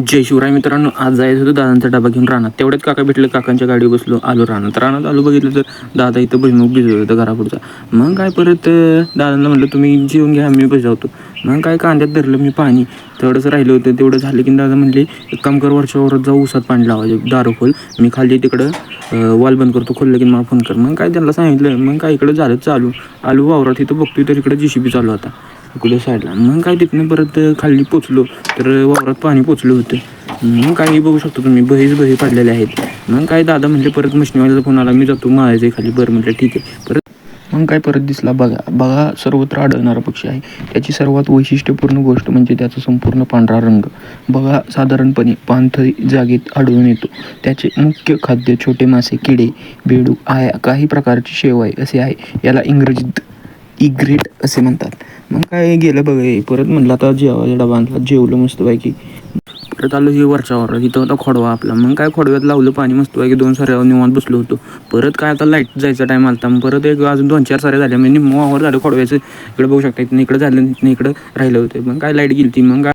जय शिवराय मित्रांनो आज जायचं होतं दादांचा डबा घेऊन राहणार तेवढ्यात काका भेटले काकांच्या गाडीवर बसलो आलो राहणार राहणार आलो बघितलं तर दादा इथं भुईमुख भिजत होतं घरापुढचा. मग काय परत दादांना म्हटलं तुम्ही जेवून घ्या मी बजावतो मग काय कांद्यात धरलं मी पाणी. तेवढंच राहिलं होतं तेवढं झालं की दादा म्हणले एक काम कर वरच्या वरच जाऊ उसात पाणी लावायचं दारू खोल. मी खाली तिकडं वॉल वाल बंद करतो खोललं की मला फोन कर. मग काय त्यांना सांगितलं मग काय इकडं झालं चालू. आलो वावरात इथं बघतोय तर इकडं जी सी बी चालू होता इकडे साईडला. मग काय तिथनं परत खाली पोचलो तर वावरात पाणी पोचलं होतं. मग काही बघू शकतो तुम्ही बहीच बही पडलेले आहेत. मग काय दादा म्हणले परत मशिनीवाल्याचा फोन आला मी जातो मारायचं खाली. बरं म्हटलं ठीक आहे. परत मग काय परत दिसला बघा बघा सर्वत्र आढळणारा पक्षी आहे. त्याची सर्वात वैशिष्ट्यपूर्ण गोष्ट म्हणजे त्याचा संपूर्ण पांढरा रंग. बघा साधारणपणे पाणथळी जागेत आढळून येतो. त्याचे मुख्य खाद्य छोटे मासे किडे बेडू आया काही प्रकारची शेवाय असे आहे. याला इंग्रजीत E इग्रेट असे म्हणतात. मग काय गेलं बघा हे परत म्हणलं आता जेवायला डबा आणला जेवलं मस्तपैकी. परत आलो हे वरच्यावर इथं होता खोडवा आपला. मग काय खोडव्यात लावलं पाणी मस्त मस्तपैकी. दोन साऱ्या निवांत बसलो होतो. परत काय आता लाइट जायचा टाईम आला मग परत एक अजून दोन चार साऱ्या झाल्या. म्हणजे निम्म वावर झालं खोडव्याचं. इकडे बघू शकता इथनं इकडं झालं इथनं इकडं राहिलं होतं. मग काय लाइट गेली ती मग काय